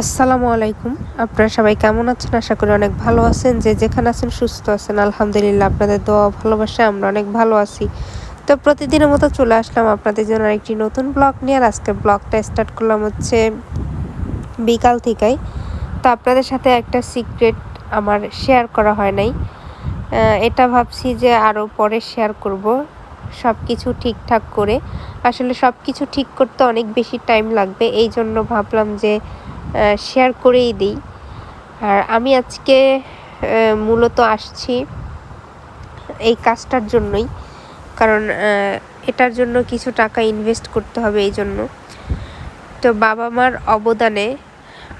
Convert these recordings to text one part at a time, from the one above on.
আসসালামু আলাইকুম। আপনারা সবাই কেমন আছেন? আশা করি অনেক ভালো আছেন। যে যেখানে আছেন সুস্থ আছেন। আলহামদুলিল্লাহ, আপনাদের দোয়া ভালোবাসায় আমরা অনেক ভালো আছি। তো প্রতিদিনের মতো চলে আসলাম আপনাদের জন্য একটি নতুন ব্লগ নিয়ে। আর আজকে ব্লগটা স্টার্ট করলাম হচ্ছে বিকাল থেকেই। তো আপনাদের সাথে একটা সিক্রেট আমার শেয়ার করা হয় নাই। এটা ভাবছি যে আরও পরে শেয়ার করব। সব কিছু ঠিকঠাক করে। আসলে সব কিছু ঠিক করতে অনেক বেশি টাইম লাগবে। এই জন্য ভাবলাম যে শেয়ার করেই দিই। আর আমি আজকে মূলত আসছি এই কাজটার জন্যই। কারণ এটার জন্য কিছু টাকা ইনভেস্ট করতে হবে এই জন্য। তো বাবা মার অবদানে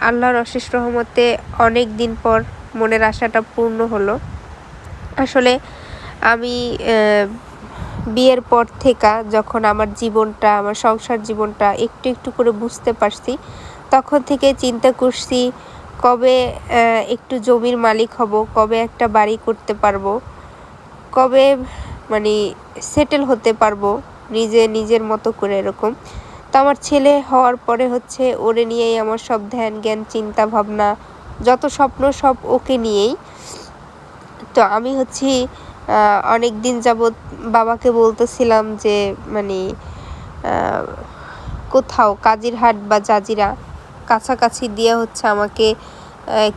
আল্লাহর অশেষ রহমতে অনেক দিন পর মনের আশাটা পূর্ণ হলো। আসলে আমি বিয়ের পর থেকে যখন আমার জীবনটা, আমার সংসার জীবনটা একটু একটু করে বুঝতে পারছি তখন থেকে চিন্তা করছি কবে একটু জমির মালিক হব, কবে একটা বাড়ি করতে পারব, কবে মানে সেটেল হতে পারব, নিজে, নিজের মতো করে এরকম। তো আমার ছেলে হওয়ার পরে হচ্ছে ওরে নিয়েই আমার সব ধ্যান, জ্ঞান, চিন্তা, ভাবনা, যত স্বপ্ন সব ওকে নিয়েই। তো আমি হচ্ছি অনেক দিন যাবৎ বাবাকে বলতেছিলাম যে মানে কোথাও কাজিরহাট বা জাজিরা কাছাকাছি দিয়ে হচ্ছে আমাকে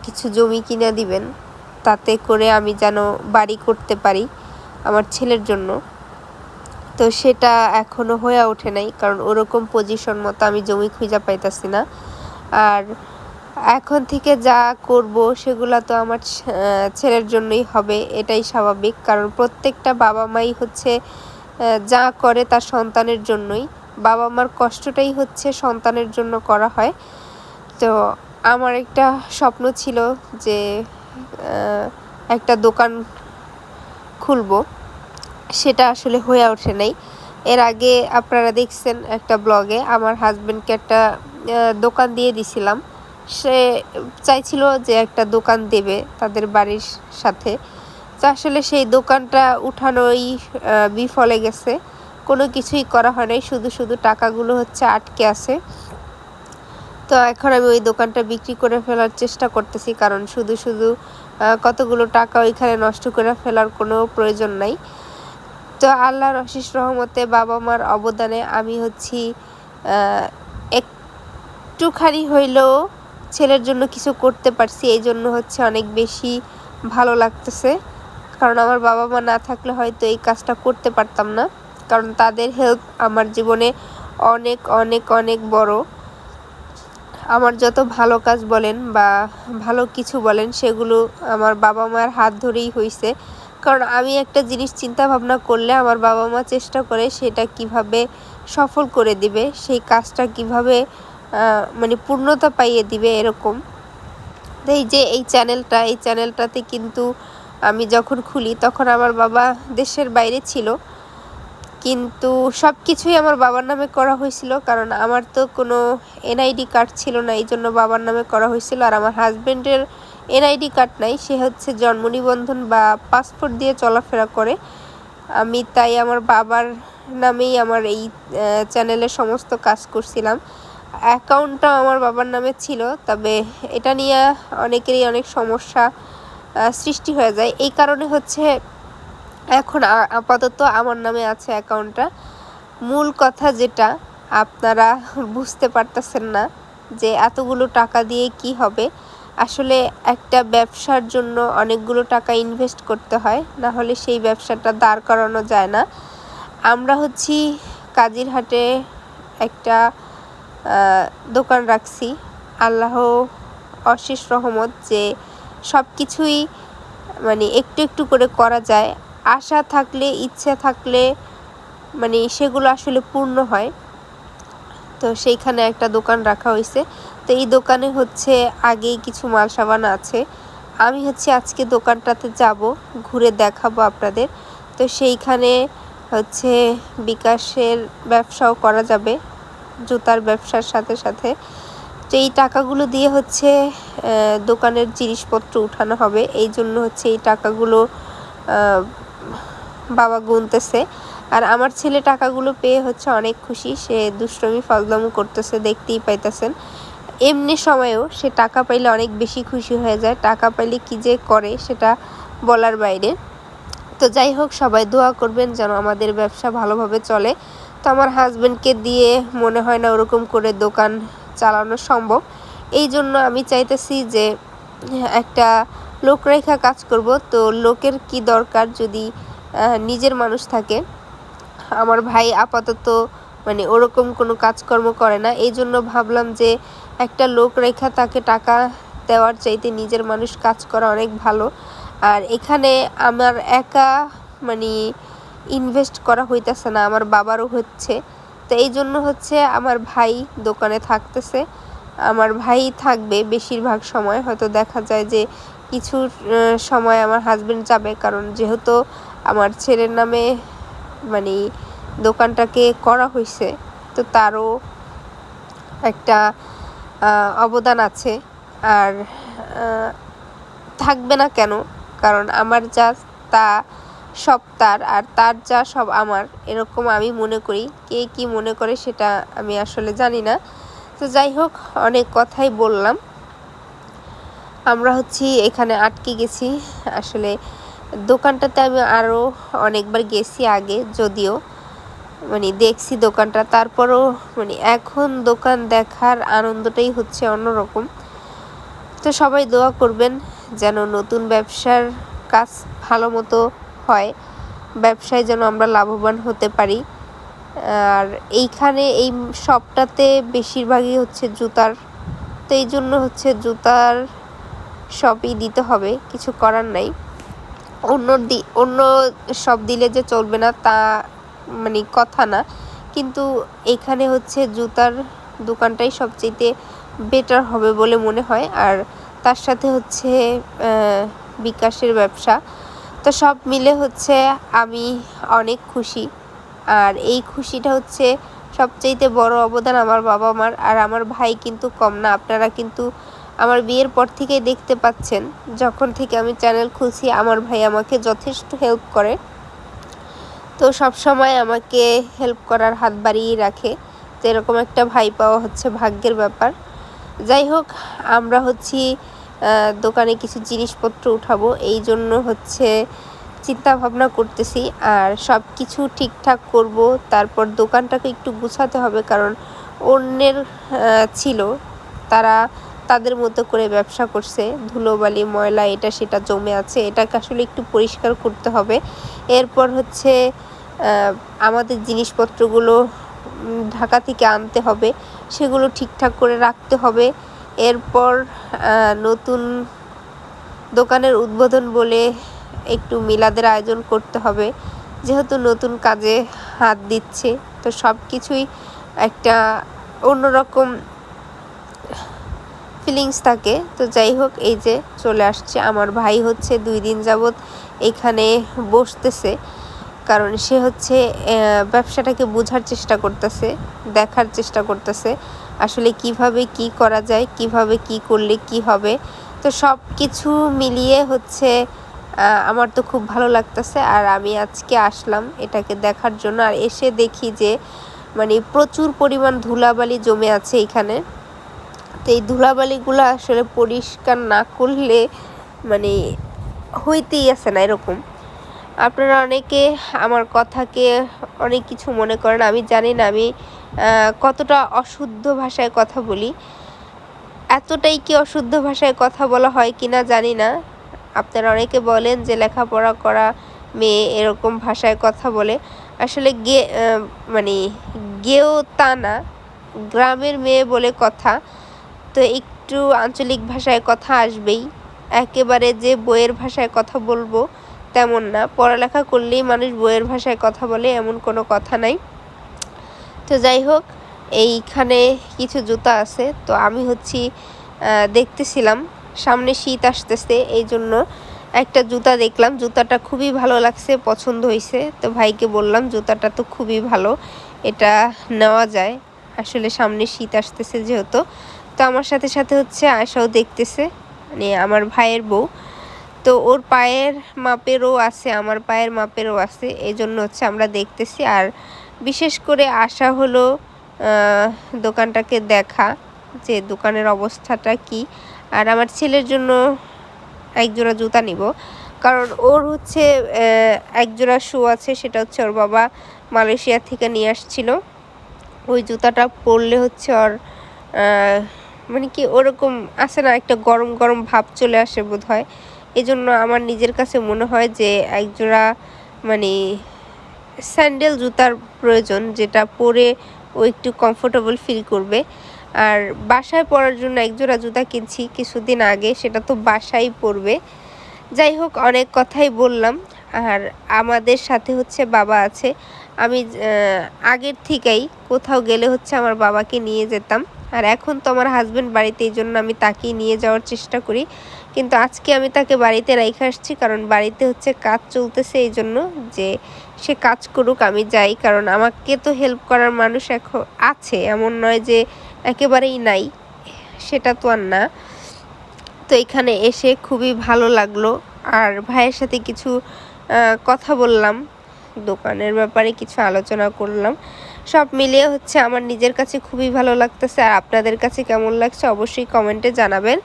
কিছু জমি কিনে দিবেন। তাতে করে আমি যেন বাড়ি করতে পারি আমার ছেলের জন্য। তো সেটা এখনও হয়ে ওঠে নাই, কারণ ওরকম পজিশন মতো আমি জমি খুঁজে পাইতাছি না। আর এখন থেকে যা করব সেগুলো তো আমার ছেলের জন্যই হবে, এটাই স্বাভাবিক। কারণ প্রত্যেকটা বাবা মাই হচ্ছে যা করে তার সন্তানের জন্যই। বাবা মার কষ্টটাই হচ্ছে সন্তানের জন্য করা হয়। তো আমার একটা স্বপ্ন ছিল যে একটা দোকান খুলব। সেটা আসলে হয়ে ওঠে নাই। এর আগে আপনারা দেখছেন একটা ব্লগে, আমার হাজব্যান্ডকে একটা দোকান দিয়ে দিছিলাম। সে চাইছিল যে একটা দোকান দেবে তাদের বাড়ির সাথে। তো আসলে সেই দোকানটা উঠানোই বিফলে গেছে। কোনো কিছুই করা হয় নাই। শুধু শুধু টাকাগুলো হচ্ছে আটকে আছে। তো এখন আমি ওই দোকানটা বিক্রি করে ফেলার চেষ্টা করতেছি, কারণ শুধু শুধু কতগুলো টাকা ওইখানে নষ্ট করে ফেলার কোনো প্রয়োজন নাই। তো আল্লাহর অশেষ রহমতে বাবা মার অবদানে আমি হচ্ছি একটুখানি হইলেও ছেলের জন্য কিছু করতে পারছি, এই জন্য হচ্ছে অনেক বেশি ভালো লাগতেছে। কারণ আমার বাবা মা না থাকলে হয়তো এই কাজটা করতে পারতাম না, কারণ তাদের হেল্প আমার জীবনে অনেক অনেক অনেক বড়। আমার যত ভালো কাজ বলেন বা ভালো কিছু বলেন, সেগুলো আমার বাবা মার হাত ধরেই হয়েছে কারণ আমি একটা জিনিস চিন্তা ভাবনা করলে আমার বাবা মা চেষ্টা করে সেটা কীভাবে সফল করে দিবে, সেই কাজটা কীভাবে মানে পূর্ণতা পাইয়ে দিবে এরকম। এই যে এই চ্যানেলটা, এই চ্যানেলটাতে কিন্তু আমি যখন খুলি, তখন আমার বাবা দেশের বাইরে ছিল। কিন্তু সব কিছুই আমার বাবার নামে করা হয়েছিল, কারণ আমার তো কোনো এনআইডি কার্ড ছিল না, এই জন্য বাবার নামে করা হয়েছিল। আর আমার হাজব্যান্ডের এনআইডি কার্ড নাই, সে হচ্ছে জন্ম নিবন্ধন বা পাসপোর্ট দিয়ে চলাফেরা করে। আমি তাই আমার বাবার নামেই আমার এই চ্যানেলে সমস্ত কাজ করছিলাম। অ্যাকাউন্টটাও আমার বাবার নামে ছিল, তবে এটা নিয়ে অনেকেরই অনেক সমস্যা সৃষ্টি হয়ে যায়। এই কারণে হচ্ছে এখন আপাতত আমার নামে আছে অ্যাকাউন্টটা। মূল কথা যেটা, আপনারা বুঝতে পারতেছেন না যে এতগুলো টাকা দিয়ে কি হবে। আসলে একটা ব্যবসার জন্য অনেকগুলো টাকা ইনভেস্ট করতে হয়, না হলে সেই ব্যবসাটা দাঁড় করানো যায় না। আমরা হচ্ছি কাজিরহাটে একটা দোকান রাখছি। আল্লাহ অশেষ রহমত যে সব কিছুই মানে একটু একটু করে করা যায়। আশা থাকলে, ইচ্ছা থাকলে মানে সেগুলো আসলে পূর্ণ হয়। তো সেইখানে একটা দোকান রাখা হয়েছে তো এই দোকানে হচ্ছে আগেই কিছু মাল সাবান আছে। আমি হচ্ছে আজকে দোকানটাতে যাব, ঘুরে দেখাবো আপনাদের। তো সেইখানে হচ্ছে বিকাশের ব্যবসাও করা যাবে, জুতার ব্যবসার সাথে সাথে। তো এই টাকাগুলো দিয়ে হচ্ছে দোকানের জিনিসপত্র উঠানো হবে। এই জন্য হচ্ছে এই টাকাগুলো বাবা গুনতেছে। আর আমার ছেলে টাকাগুলো পেয়ে হচ্ছে অনেক খুশি। সে দুষ্টমি, ফজলামু করতেছে, দেখতেই পাইতেছেন। এমনি সময়েও সে টাকা পাইলে অনেক বেশি খুশি হয়ে যায়। টাকা পাইলে কী যে করে সেটা বলার বাইরে। তো যাই হোক, সবাই দোয়া করবেন যেন আমাদের ব্যবসা ভালোভাবে চলে। তো আমার হাজব্যান্ডকে দিয়ে মনে হয় না ওরকম করে দোকান চালানো সম্ভব। এই জন্য আমি চাইতেছি যে, একটা লোক রেখা কাজ করব। তো লোকের কি দরকার যদি নিজের মানুষ থাকে। আমার ভাই আপাতত মানে ওরকম কোনো কাজকর্ম করে না। এই জন্য ভাবলাম যে একটা লোক রেখা তাকে টাকা দেওয়ার চাইতে নিজের মানুষ কাজ করা অনেক ভালো। আর এখানে আমার একা মানে ইনভেস্ট করা হইতেছে না, আমার বাবারও হচ্ছে। তো এই জন্য হচ্ছে আমার ভাই দোকানে থাকতেছে। আমার ভাই থাকবে বেশিরভাগ সময়। হয়তো দেখা যায় যে কিছু সময় আমার হাজবেন্ড যাবে। কারণ যেহেতু আমার ছেলের নামে মানে দোকানটাকে করা হয়েছে তো তারও একটা অবদান আছে। আর থাকবে না কেন? কারণ আমার যা, তা সব তার, আর তার যা সব আমার। এরকম আমি মনে করি। কে কি মনে করে সেটা আমি আসলে জানি না। তো যাই হোক, অনেক কথাই বললাম। আমরা হচ্ছি এখানে আটকে গেছি। আসলে দোকানটাতে আমি আরও অনেকবার গেছি আগে, যদিও মানে দেখছি দোকানটা, তারপরও মানে এখন দোকান দেখার আনন্দটাই হচ্ছে অন্যরকম। তো সবাই দোয়া করবেন যেন নতুন ব্যবসার কাজ ভালো মতো হয়, ব্যবসায় যেন আমরা লাভবান হতে পারি। আর এইখানে এই শপটাতে বেশিরভাগই হচ্ছে জুতার, তো এই জন্য হচ্ছে জুতার শপই দিতে হবে, কিছু করার নাই। অন্য দি, অন্য সব দিলে যে চলবে না তা মানে কথা না। কিন্তু এখানে হচ্ছে জুতার দোকানটাই সবচেয়ে বেটার হবে বলে মনে হয়। আর তার সাথে হচ্ছে বিকাশের ব্যবসা। তো সব মিলে হচ্ছে আমি অনেক খুশি। আর এই খুশিটা হচ্ছে সবচাইতে বড় অবদান আমার বাবা মার আর আমার ভাই কিন্তু কম না। আপনারা কিন্তু আমার বিয়ের পর থেকেই দেখতে পাচ্ছেন, যখন থেকে আমি চ্যানেল খুলছি, আমার ভাই আমাকে যথেষ্ট হেল্প করে। তো সব সময় আমাকে হেল্প করার হাত বাড়িয়ে রাখে। তো এরকম একটা ভাই পাওয়া হচ্ছে ভাগ্যের ব্যাপার। যাই হোক, আমরা হচ্ছি দোকানে কিছু জিনিসপত্র উঠাবো। এই জন্য হচ্ছে চিন্তা ভাবনা করতেছি। আর সব কিছু ঠিকঠাক করব। তারপর দোকানটাকে একটু গুছাতে হবে, কারণ অন্যের ছিল। তারা তাদের মতো করে ব্যবসা করছে, ধুলোবালি, ময়লা, এটা সেটা জমে আছে, এটাকে আসলে একটু পরিষ্কার করতে হবে। এরপর হচ্ছে আমাদের জিনিসপত্রগুলো ঢাকা থেকে আনতে হবে, সেগুলো ঠিকঠাক করে রাখতে হবে। এরপর নতুন দোকানের উদ্বোধন বলে একটু মিলাদের আয়োজন করতে হবে। যেহেতু নতুন কাজে হাত দিচ্ছে, তো সব কিছুই একটা অন্যরকম ফিলিংস থাকে। তো যাই হোক, এই যে চলে আসছে। আমার ভাই হচ্ছে দুই দিন যাবৎ এখানে বসতেছে। কারণ সে হচ্ছে ব্যবসাটাকে বোঝার চেষ্টা করতেছে, দেখার চেষ্টা করতেছে। আসলে কীভাবে কি করা যায়, কীভাবে কি করলে কি হবে। তো সব কিছু মিলিয়ে হচ্ছে আমার তো খুব ভালো লাগতেছে। আর আমি আজকে আসলাম এটাকে দেখার জন্য। আর এসে দেখি যে মানে প্রচুর পরিমাণ ধুলাবালি জমে আছে এখানে। তো এই ধুলাবালিগুলো আসলে পরিষ্কার না করলে মানে হইতেই আছে না এরকম। আপনারা অনেকে আমার কথাকে অনেক কিছু মনে করেন, আমি জানি না, আমি কতটা অশুদ্ধ ভাষায় কথা বলি। এতটাই কি অশুদ্ধ ভাষায় কথা বলা হয় কি না জানি না। আপনারা অনেকে বলেন যে লেখাপড়া করা মেয়ে এরকম ভাষায় কথা বলে। আসলে গে মানে গেও তা না, গ্রামের মেয়ে বলে কথা। তো একটু আঞ্চলিক ভাষায় কথা আসবেই। একেবারে যে বইয়ের ভাষায় কথা বলব তেমন না। পড়ালেখা করলেই মানুষ বইয়ের ভাষায় কথা বলে এমন কোনো কথা নাই। তো যাই হোক, এইখানে কিছু জুতা আছে। তো আমি হচ্ছি দেখতেছিলাম। সামনে শীত আসতেছে এই জন্য একটা জুতা দেখলাম। জুতাটা খুবই ভালো লাগছে, পছন্দ হয়েছে তো ভাইকে বললাম, জুতাটা তো খুবই ভালো, এটা নেওয়া যায়। আসলে সামনে শীত আসতেছে যেহেতু। তো আমার সাথে সাথে হচ্ছে আয়সাও দেখতেছে মানে আমার ভাইয়ের বউ। তো ওর পায়ের মাপেরও আছে আমার পায়ের মাপেরও আছে এই জন্য হচ্ছে আমরা দেখতেছি। আর বিশেষ করে আশা হলো দোকানটাকে দেখা যে দোকানের অবস্থাটা কি। আর আমার ছেলের জন্য এক জোড়া জুতা নিব কারণ ওর হচ্ছে আহ, এক জোড়া শু আছে সেটা হচ্ছে ওর বাবা মালয়েশিয়া থেকে নিয়ে আসছিল। ওই জুতাটা পরলে হচ্ছে ওর মানে কি ওরকম আছে না, একটা গরম গরম ভাব চলে আসে বোধ হয় এই জন্য আমার নিজের কাছে মনে হয় যে একজোড়া মানে স্যান্ডেল জুতার প্রয়োজন, যেটা পরে ও একটু কমফোর্টেবল ফিল করবে। আর বাসায় পরার জন্য একজোড়া জুতা কিনছি কিছুদিন আগে, সেটা তো বাসায় পরবে। যাই হোক, অনেক কথাই বললাম। আর আমাদের সাথে হচ্ছে বাবা আছে। আমি আগের থেকেই কোথাও গেলে হচ্ছে আমার বাবাকে নিয়ে যেতাম। আর এখন তো আমার হাজব্যান্ড বাড়িতে, এই জন্য আমি তাকেই নিয়ে যাওয়ার চেষ্টা করি। কিন্তু আজকে আমি তাকে বাড়িতে রেখে আসছি, কারণ বাড়িতে হচ্ছে কাজ চলতেছে, এই জন্য যে সে কাজ করুক, আমি যাই। কারণ আমাকে তো হেল্প করার মানুষ এখন আছে, এমন নয় যে একেবারেই নাই, সেটা তো আর না। তো এখানে এসে খুবই ভালো লাগল। আর ভাইয়ের সাথে কিছু কথা বললাম, দোকানের ব্যাপারে কিছু আলোচনা করলাম। সব মিলিয়ে হচ্ছে আমার নিজের কাছে খুবই ভালো লাগতেছে। আর আপনাদের কাছে কেমন লাগছে অবশ্যই কমেন্টে জানাবেন।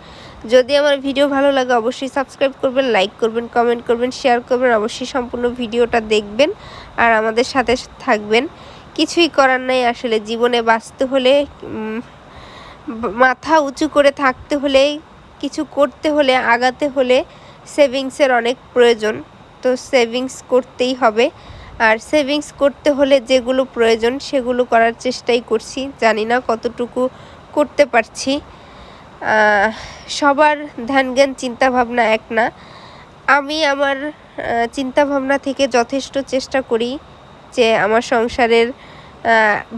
যদি আমার ভিডিও ভালো লাগে অবশ্যই সাবস্ক্রাইব করবেন, লাইক করবেন, কমেন্ট করবেন, শেয়ার করবেন, অবশ্যই সম্পূর্ণ ভিডিওটা দেখবেন আর আমাদের সাথে থাকবেন। কিছুই করার নাই আসলে, জীবনে বাঁচতে হলে মাথা উঁচু করে থাকতে হলে, কিছু করতে হলে, আগাতে হলে, সেভিংসের অনেক প্রয়োজন। তো সেভিংস করতেই হবে। আর সেভিংস করতে হলে যেগুলো প্রয়োজন সেগুলো করার চেষ্টাই করছি। জানি না কতটুকু করতে পারছি। সবার ধ্যান জ্ঞান চিন্তা ভাবনা এক না। আমি আমার আহ, চিন্তা ভাবনা থেকে যথেষ্ট চেষ্টা করি যে আমার সংসারের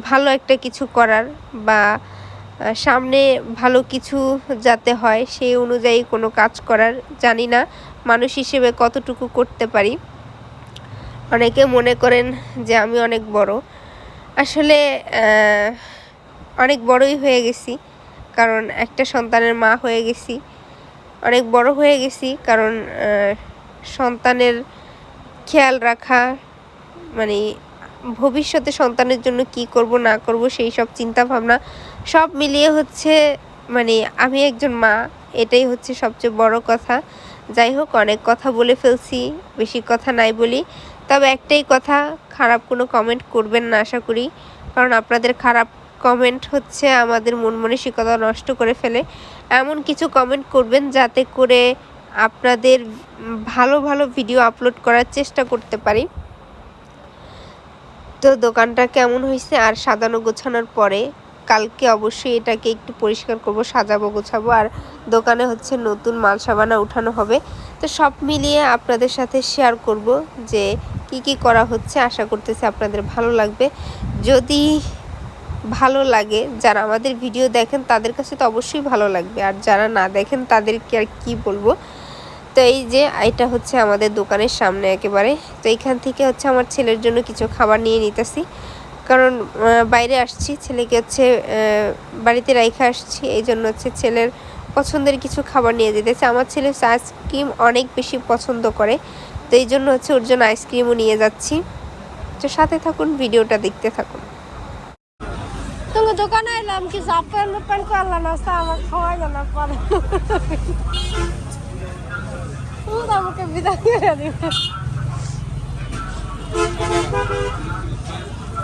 ভালো একটা কিছু করার বা সামনে ভালো কিছু যাতে হয় সেই অনুযায়ী কোনো কাজ করার। জানি না মানুষ হিসেবে কতটুকু করতে পারি। অনেকে মনে করেন যে আমি অনেক বড়। আসলে অনেক বড়ই হয়ে গেছি, কারণ একটা সন্তানের মা হয়ে গেছি। অনেক বড় হয়ে গেছি, কারণ সন্তানের খেয়াল রাখা মানে ভবিষ্যতে সন্তানের জন্য কি করব, না করব, সেই সব চিন্তা ভাবনা সব মিলিয়ে হচ্ছে মানে আমি একজন মা, এটাই হচ্ছে সবচেয়ে বড় কথা। যাই হোক, অনেক কথা বলে ফেলছি, বেশি কথা নাই বলি। তবে একটাই কথা, খারাপ কোনো কমেন্ট করবেন না আশা করি। কারণ আপনাদের খারাপ কমেন্ট হচ্ছে আমাদের মন মানসিকতা নষ্ট করে ফেলে। এমন কিছু কমেন্ট করবেন যাতে করে আপনাদের ভালো ভালো ভিডিও আপলোড করার চেষ্টা করতে পারি। তো দোকানটা কেমন হয়েছে আর সাজানো গোছানোর পরে কালকে অবশ্যই এটাকে একটু পরিষ্কার করব, সাজাবো, গোছাবো। আর দোকানে হচ্ছে নতুন মাল সাবানা উঠানো হবে। তো সব মিলিয়ে আপনাদের সাথে শেয়ার করব যে কি কি করা হচ্ছে। আশা করতেছি আপনাদের ভালো লাগবে। যদি ভালো লাগে, যারা আমাদের ভিডিও দেখেন তাদের কাছে তো অবশ্যই ভালো লাগবে। আর যারা না দেখেন তাদেরকে আর কি বলব? তো এই যে, এটা হচ্ছে আমাদের দোকানের সামনে একেবারে। তো এইখান থেকে হচ্ছে আমার ছেলের জন্য কিছু খাবার নিয়ে নিতেছি। কারণ বাইরে আসছি, ছেলেকে হচ্ছে বাড়িতে রাইখা আসছি এই জন্য হচ্ছে ছেলের পছন্দের কিছু খাবার নিয়ে যেতেছে আমার ছেলে হচ্ছে আইসক্রিম অনেক বেশি পছন্দ করে, তো এই জন্য হচ্ছে ওর জন্য আইসক্রিমও নিয়ে যাচ্ছি। তো সাথে থাকুন, ভিডিওটা দেখতে থাকুন। দোকানে এলাম কি আমার